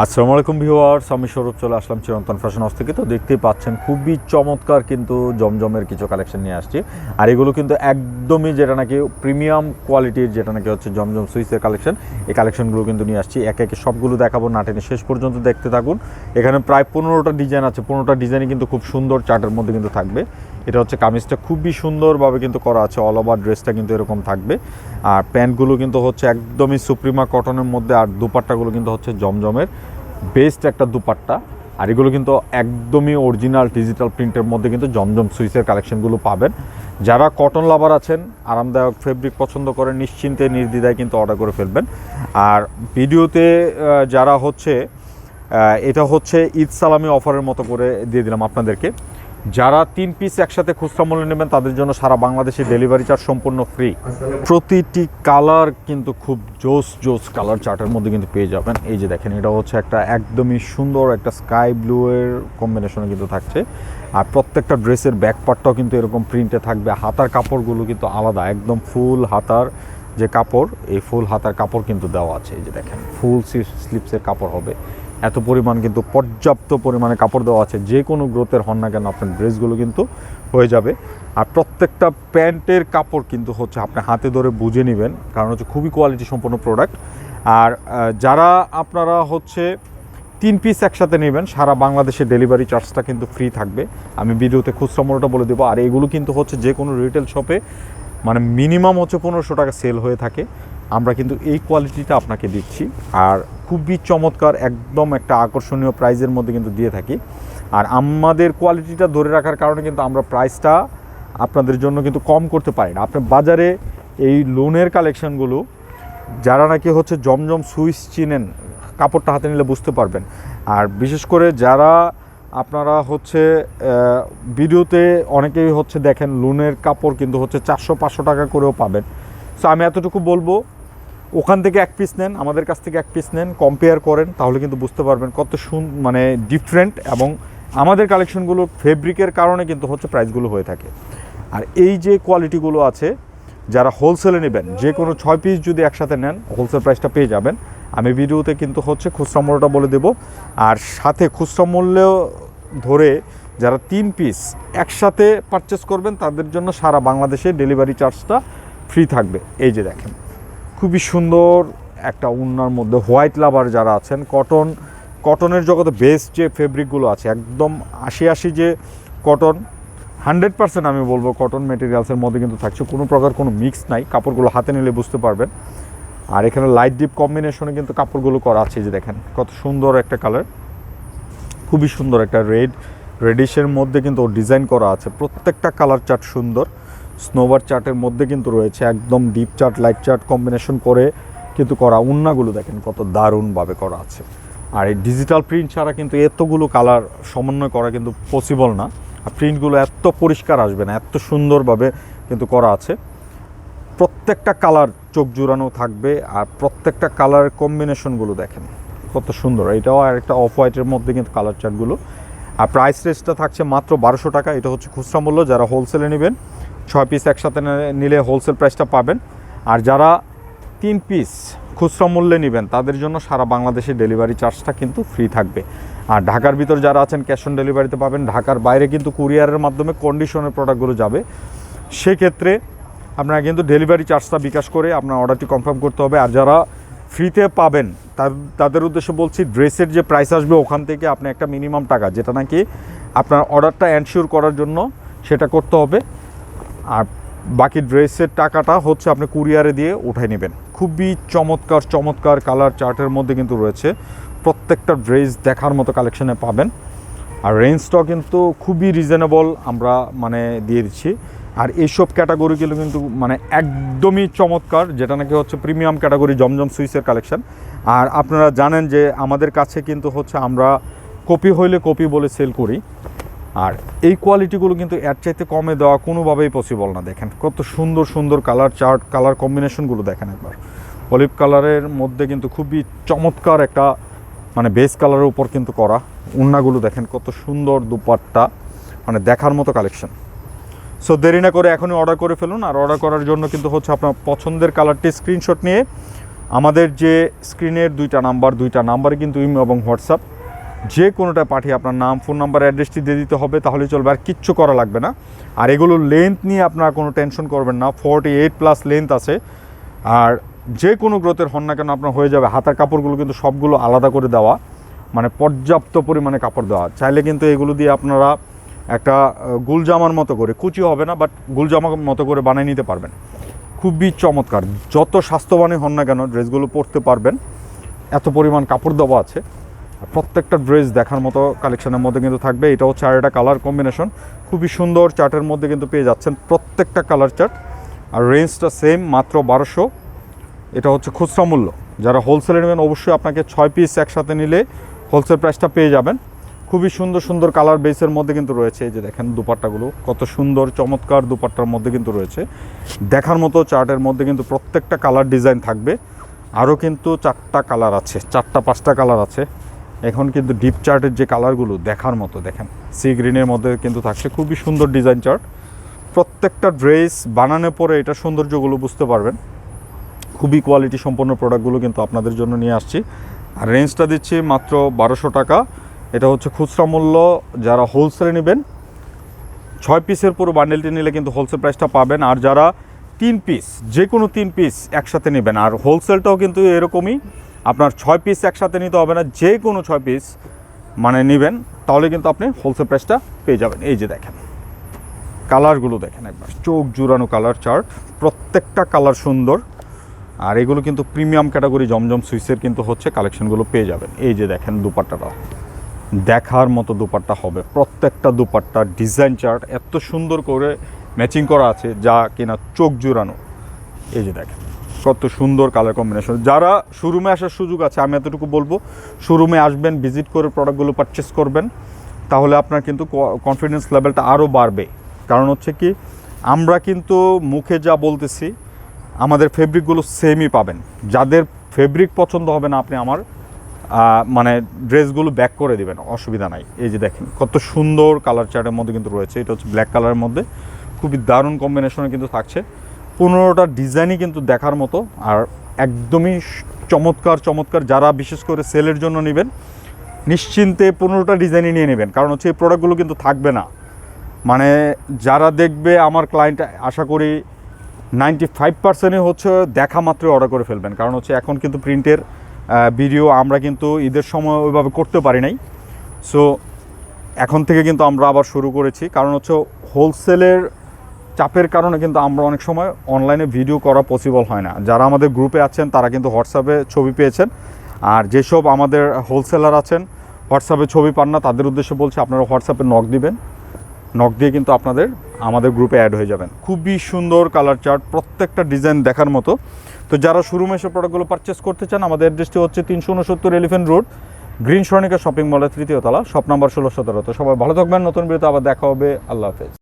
আসসালামু আলাইকুম ভিউয়ার্স, আমি সৌরভ, চলে আসলাম চিরন্তন ফ্যাশন হাউস থেকে। তো দেখতেই পাচ্ছেন, খুবই চমৎকার কিন্তু জমজমের কিছু কালেকশন নিয়ে আসছি। আর এগুলো কিন্তু একদমই যেটা নাকি প্রিমিয়াম কোয়ালিটির যেটা নাকি হচ্ছে জমজম সুইসের কালেকশন এই কালেকশনগুলো কিন্তু নিয়ে আসছি। একে একে সবগুলো দেখাবো নাটেনে শেষ পর্যন্ত দেখতে থাকুন। এখানে প্রায় পনেরোটা ডিজাইন আছে, পনেরোটা ডিজাইনই কিন্তু খুব সুন্দর চার্টের মধ্যে কিন্তু থাকবে। এটা হচ্ছে কামিজটা খুবই সুন্দরভাবে কিন্তু করা আছে অল ওভার ড্রেসটা কিন্তু এরকম থাকবে। আর প্যান্টগুলো কিন্তু হচ্ছে একদমই সুপ্রিমা কটনের মধ্যে, আর দুপাট্টাগুলো কিন্তু হচ্ছে জমজমের। বেস্ট একটা দুপাট্টা। আর এগুলো কিন্তু একদমই অরিজিনাল ডিজিটাল প্রিন্টের মধ্যে কিন্তু জমজম সুইসের কালেকশনগুলো পাবেন। যারা কটন লাভার আছেন, আরামদায়ক ফেব্রিক পছন্দ করেন, নিশ্চিন্তে, নির্দ্বিধায় কিন্তু অর্ডার করে ফেলবেন। আর ভিডিওতে যারা হচ্ছে এটা হচ্ছে ঈদ সালামি অফারের মতো করে দিয়ে দিলাম আপনাদেরকে। যারা তিন পিস একসাথে খুচরা মূল্যে নেবেন, তাদের জন্য সারা বাংলাদেশে ডেলিভারি চার্জ সম্পূর্ণ ফ্রি প্রতিটি কালার কিন্তু খুব জোস জোস কালার চার্টের মধ্যে কিন্তু পেয়ে যাবেন। এই যে দেখেন, এটা হচ্ছে একটা একদমই সুন্দর একটা স্কাই ব্লু এর কম্বিনেশনে কিন্তু থাকছে। আর প্রত্যেকটা ড্রেসের ব্যাক পার্টটাও কিন্তু এরকম প্রিন্টে থাকবে। হাতার কাপড়গুলো কিন্তু আলাদা, একদম ফুল হাতার যে কাপড়, এই ফুল হাতার কাপড় কিন্তু দেওয়া আছে। এই যে দেখেন ফুল স্লিপসের কাপড় হবে। এত পরিমাণ কিন্তু পর্যাপ্ত পরিমাণে কাপড় দেওয়া আছে। যে কোনো গ্রোথের হন না কেন, আপনার ড্রেসগুলো কিন্তু হয়ে যাবে। আর প্রত্যেকটা প্যান্টের কাপড় কিন্তু হচ্ছে আপনি হাতে ধরে বুঝে নেবেন, কারণ হচ্ছে খুবই কোয়ালিটি সম্পন্ন প্রোডাক্ট আর যারা আপনারা হচ্ছে তিন পিস একসাথে নেবেন, সারা বাংলাদেশে ডেলিভারি চার্জটা কিন্তু ফ্রি থাকবে। আমি ভিডিওতে খুচরা মূল্যটা বলে দেবো। আর এগুলো কিন্তু হচ্ছে যে কোনো রিটেল শপে মানে মিনিমাম হচ্ছে পনেরোশো টাকা সেল হয়ে থাকে। আমরা কিন্তু এই কোয়ালিটিটা আপনাকে দিচ্ছি। আর খুবই চমৎকার, একদম একটা আকর্ষণীয় প্রাইজের মধ্যে কিন্তু দিয়ে থাকি। আর আমাদের কোয়ালিটিটা ধরে রাখার কারণে কিন্তু আমরা প্রাইসটা আপনাদের জন্য কিন্তু কম করতে পারি না। আপনার বাজারে এই লোনের কালেকশানগুলো যারা নাকি হচ্ছে জমজম সুইচ চিনেন, কাপড়টা হাতে নিলে বুঝতে পারবেন। আর বিশেষ করে যারা আপনারা হচ্ছে ভিডিওতে অনেকেই হচ্ছে দেখেন লোনের কাপড় কিন্তু হচ্ছে চারশো পাঁচশো টাকা করেও পাবেন। সো আমি এতটুকু বলব ওখান থেকে এক পিস নেন, আমাদের কাছ থেকে এক পিস নেন কম্পেয়ার করেন, তাহলে কিন্তু বুঝতে পারবেন কত সুন মানে ডিফারেন্ট এবং আমাদের কালেকশনগুলো ফেব্রিকের কারণে কিন্তু হচ্ছে প্রাইসগুলো হয়ে থাকে। আর এই যে কোয়ালিটিগুলো আছে, যারা হোলসেলে নেবেন, যে কোনো ছয় পিস যদি একসাথে নেন হোলসেল প্রাইসটা পেয়ে যাবেন। আমি ভিডিওতে কিন্তু হচ্ছে খুচরা মূল্যটা বলে দেবো। আর সাথে খুচরা মূল্য ধরে যারা তিন পিস একসাথে পারচেস করবেন, তাদের জন্য সারা বাংলাদেশে ডেলিভারি চার্জটা ফ্রি থাকবে। এই যে দেখেন। খুবই সুন্দর একটা উন্নার মধ্যে হোয়াইট লাভার যারা আছেন, কটন, কটনের জগতে বেস্ট যে ফেব্রিকগুলো আছে, একদম আশি আশি যে কটন হান্ড্রেড পার্সেন্ট আমি বলব কটন মেটেরিয়ালসের মধ্যে কিন্তু থাকছে। কোনো প্রকার কোনো মিক্স নাই, কাপড়গুলো হাতে নিলে বুঝতে পারবেন। আর এখানে লাইট ডিপ কম্বিনেশনে কিন্তু কাপড়গুলো করা আছে যে দেখেন, কত সুন্দর একটা কালার খুবই সুন্দর একটা রেড রেডিশের মধ্যে কিন্তু ডিজাইন করা আছে। প্রত্যেকটা কালার চার্ট সুন্দর। স্নোবার চার্টের মধ্যে কিন্তু রয়েছে একদম deep chart light chart combination করে কিন্তু করা উন্নাগুলো দেখেন কত দারুণভাবে করা আছে। আর এই ডিজিটাল প্রিন্ট ছাড়া কিন্তু এতগুলো কালার সমন্বয় করা কিন্তু পসিবল না। আর প্রিন্টগুলো এত পরিষ্কার আসবে না, এত সুন্দরভাবে কিন্তু করা আছে। প্রত্যেকটা কালার চোখ জুড়ানো থাকবে আর প্রত্যেকটা কালার কম্বিনেশনগুলো দেখেন কত সুন্দর। এটাও আর একটা অফ হোয়াইটের মধ্যে কিন্তু কালার চার্টগুলো আর প্রাইস রেঞ্জটা থাকছে মাত্র বারোশো টাকা, এটা হচ্ছে খুচরা মূল্য, যারা হোলসেলে নেবেন ছয় পিস একসাথে নিলে হোলসেল প্রাইসটা পাবেন। আর যারা তিন পিস খুচরা মূল্যে নেবেন, তাদের জন্য সারা বাংলাদেশে ডেলিভারি চার্জটা কিন্তু ফ্রি থাকবে। আর ঢাকার ভিতর যারা আছেন ক্যাশ অন ডেলিভারিতে পাবেন। ঢাকার বাইরে কিন্তু কুরিয়ারের মাধ্যমে কন্ডিশনের প্রোডাক্টগুলো যাবে। সেক্ষেত্রে আপনারা কিন্তু ডেলিভারি চার্জটা বিকাশ করে আপনার অর্ডারটি কনফার্ম করতে হবে। আর যারা ফ্রিতে পাবেন তাদের উদ্দেশ্যে বলছি, ড্রেসের যে প্রাইস আসবে, ওখান থেকে আপনি একটা মিনিমাম টাকা, যেটা নাকি আপনার অর্ডারটা এনশিওর করার জন্য সেটা করতে হবে। আর বাকি ড্রেসের টাকাটা হচ্ছে আপনি কুরিয়ারে দিয়ে উঠাই নেবেন। খুবই চমৎকার চমৎকার কালার চার্টের মধ্যে কিন্তু রয়েছে। প্রত্যেকটা ড্রেস দেখার মতো কালেকশনে পাবেন। আর রেঞ্জটাও কিন্তু খুবই রিজনেবল আমরা মানে দিয়ে দিচ্ছি। আর এইসব ক্যাটাগরিগুলো কিন্তু মানে একদমই চমৎকার, যেটা নাকি হচ্ছে প্রিমিয়াম ক্যাটাগরি জমজম সুইসের কালেকশন আর আপনারা জানেন যে আমাদের কাছে কিন্তু হচ্ছে আমরা কপি হইলে কপি বলে সেল করি। আর এই কোয়ালিটিগুলো কিন্তু এর চাইতে কমে দেওয়া কোনোভাবেই পসিবল না। দেখেন, কত সুন্দর সুন্দর কালার চার্ট কালার কম্বিনেশনগুলো দেখেন একবার। অলিভ কালারের মধ্যে কিন্তু খুবই চমৎকার একটা মানে বেস কালারের উপর কিন্তু করা উন্নাগুলো দেখেন, কত সুন্দর দুপাট্টা মানে দেখার মতো কালেকশন সো দেরি না করে এখনই অর্ডার করে ফেলুন, আর অর্ডার করার জন্য কিন্তু হচ্ছে আপনার পছন্দের কালারটি স্ক্রিনশট নিয়ে আমাদের যে স্ক্রিনের দুইটা নাম্বার দুইটা নাম্বারে কিন্তু ইমো এবং হোয়াটসঅ্যাপ যে কোনোটা পাঠিয়ে আপনার নাম, ফোন নাম্বার, অ্যাড্রেসটি দিয়ে দিতে হবে, তাহলে চলবে। আর কিচ্ছু করা লাগবে না। আর এগুলোর লেন্থ নিয়ে আপনারা কোনো টেনশন করবেন না। ফর্টি এইট প্লাস লেন্থ আছে। আর যে কোনো গ্রোথের হন না কেন আপনার হয়ে যাবে। হাতার কাপড়গুলো কিন্তু সবগুলো আলাদা করে দেওয়া। মানে পর্যাপ্ত পরিমাণে কাপড় দেওয়া। চাইলে কিন্তু এগুলো দিয়ে আপনারা একটা গুলজামার মতো করে কুচি হবে না বাট গুলজামার মতো করে বানিয়ে নিতে পারবেন। খুবই চমৎকার। যত স্বাস্থ্যবানই হন না কেন ড্রেসগুলো পরতে পারবেন। এত পরিমাণ কাপড় দেওয়া আছে। প্রত্যেকটা ড্রেস দেখার মতো কালেকশনের মধ্যে কিন্তু থাকবে। এটা হচ্ছে আর কালার কম্বিনেশন খুবই সুন্দর চার্টের মধ্যে কিন্তু পেয়ে যাচ্ছেন প্রত্যেকটা কালার চার্ট আর রেঞ্জটা সেম মাত্র বারোশো। এটা হচ্ছে খুচরা মূল্য। যারা হোলসেলে নেবেন, অবশ্যই আপনাকে ছয় পিস একসাথে নিলে হোলসেল প্রাইসটা পেয়ে যাবেন। খুবই সুন্দর সুন্দর কালার বেসের মধ্যে কিন্তু রয়েছে। এই যে দেখেন দুপাট্টাগুলো, কত সুন্দর, চমৎকার দুপাট্টার মধ্যে কিন্তু রয়েছে। দেখার মতো চার্টের মধ্যে কিন্তু প্রত্যেকটা কালার ডিজাইন থাকবে। আরও কিন্তু চারটা কালার আছে, চারটা, পাঁচটা কালার আছে। এখন কিন্তু ডিপ চার্টের যে কালারগুলো দেখার মতো, দেখেন সি গ্রিনের মধ্যে কিন্তু থাকছে খুবই সুন্দর ডিজাইন চার্ট প্রত্যেকটা ড্রেস বানানোর পরে এটা সৌন্দর্যগুলো বুঝতে পারবেন। খুবই কোয়ালিটি সম্পন্ন প্রোডাক্টগুলো কিন্তু আপনাদের জন্য নিয়ে আসছি। আর রেঞ্জটা দিচ্ছি মাত্র বারোশো টাকা। এটা হচ্ছে খুচরা মূল্য, যারা হোলসেলে নেবেন, ছয় পিসের পুরো বান্ডেলটি নিলে কিন্তু হোলসেল প্রাইসটা পাবেন। আর যারা তিন পিস যে কোনো তিন পিস একসাথে নেবেন। আর হোলসেলটাও কিন্তু এরকমই। আপনার ছয় পিস একসাথে নিতে হবে না, যে কোনো ছয় পিস মানে নেবেন, তাহলে কিন্তু আপনি হোলসেল প্রাইসটা পেয়ে যাবেন। এই যে দেখেন কালারগুলো দেখেন একবার। চোখ জুড়ানো কালার চার্ট প্রত্যেকটা কালার সুন্দর। আর এগুলো কিন্তু প্রিমিয়াম ক্যাটাগরি জমজম সুইসের কিন্তু হচ্ছে কালেকশনগুলো পেয়ে যাবেন। এই যে দেখেন দুপাট্টাটা দেখার মতো দুপাট্টা হবে। প্রত্যেকটা দুপাট্টা ডিজাইন চার্ট এত সুন্দর করে ম্যাচিং করা আছে, যা কিনা চোখ জুড়ানো। এই যে দেখেন। কত সুন্দর কালার কম্বিনেশন যারা শোরুমে আসার সুযোগ আছে, আমি এতটুকু বলব শোরুমে আসবেন ভিজিট করে প্রোডাক্টগুলো পারচেস করবেন, তাহলে আপনার কিন্তু কনফিডেন্স লেভেলটা আরও বাড়বে। কারণ হচ্ছে কি, আমরা কিন্তু মুখে যা বলতেছি, আমাদের ফেব্রিকগুলো সেমই পাবেন। যাদের ফেব্রিক পছন্দ হবে না, আপনি আমার মানে ড্রেসগুলো ব্যাক করে দিবেন, অসুবিধা নাই। এই যে দেখেন, কত সুন্দর কালার চার্টের মধ্যে কিন্তু রয়েছে, এটা হচ্ছে ব্ল্যাক কালারের মধ্যে। খুবই দারুণ কম্বিনেশনে কিন্তু থাকছে। পনেরোটা ডিজাইনই কিন্তু দেখার মতো আর একদমই চমৎকার চমৎকার যারা বিশেষ করে সেলের জন্য নেবেন, নিশ্চিন্তে পনেরোটা ডিজাইনই নিয়ে নেবেন। কারণ হচ্ছে এই প্রোডাক্টগুলো কিন্তু থাকবে না। মানে যারা দেখবে আমার ক্লায়েন্ট আশা করি নাইনটি ফাইভ পার্সেন্টই হচ্ছে দেখা মাত্রই অর্ডার করে ফেলবেন। কারণ হচ্ছে এখন কিন্তু প্রিন্টের ভিডিও আমরা কিন্তু ঈদের সময় ওইভাবে করতে পারি নাই। সো এখন থেকে কিন্তু আমরা আবার শুরু করেছি। কারণ হচ্ছে হোলসেলের চাপের কারণে কিন্তু আমরা অনেক সময় অনলাইনে ভিডিও করা পসিবল হয় না। যারা আমাদের গ্রুপে আছেন, তারা কিন্তু হোয়াটসঅ্যাপে ছবি পেয়েছেন। আর যেসব আমাদের হোলসেলার আছেন হোয়াটসঅ্যাপে ছবি পান না, তাদের উদ্দেশ্যে বলছি আপনারা হোয়াটসঅ্যাপে নক দিবেন। নক দিয়ে কিন্তু আপনাদের, আমাদের গ্রুপে অ্যাড হয়ে যাবেন। খুবই সুন্দর কালার চার্ট প্রত্যেকটা ডিজাইন দেখার মতো। তো যারা শোরুমে এসে প্রোডাক্টগুলো পারচেস করতে চান, আমাদের অ্যাড্রেসটি হচ্ছে তিনশো উনসত্তর Elephant Road Green Swarnika shopping মলের তৃতীয় তলা শপ নাম্বার ষোলো সতেরো। তো সবাই ভালো থাকবেন, নতুন বিরতি আবার দেখা হবে। আল্লাহ হাফেজ।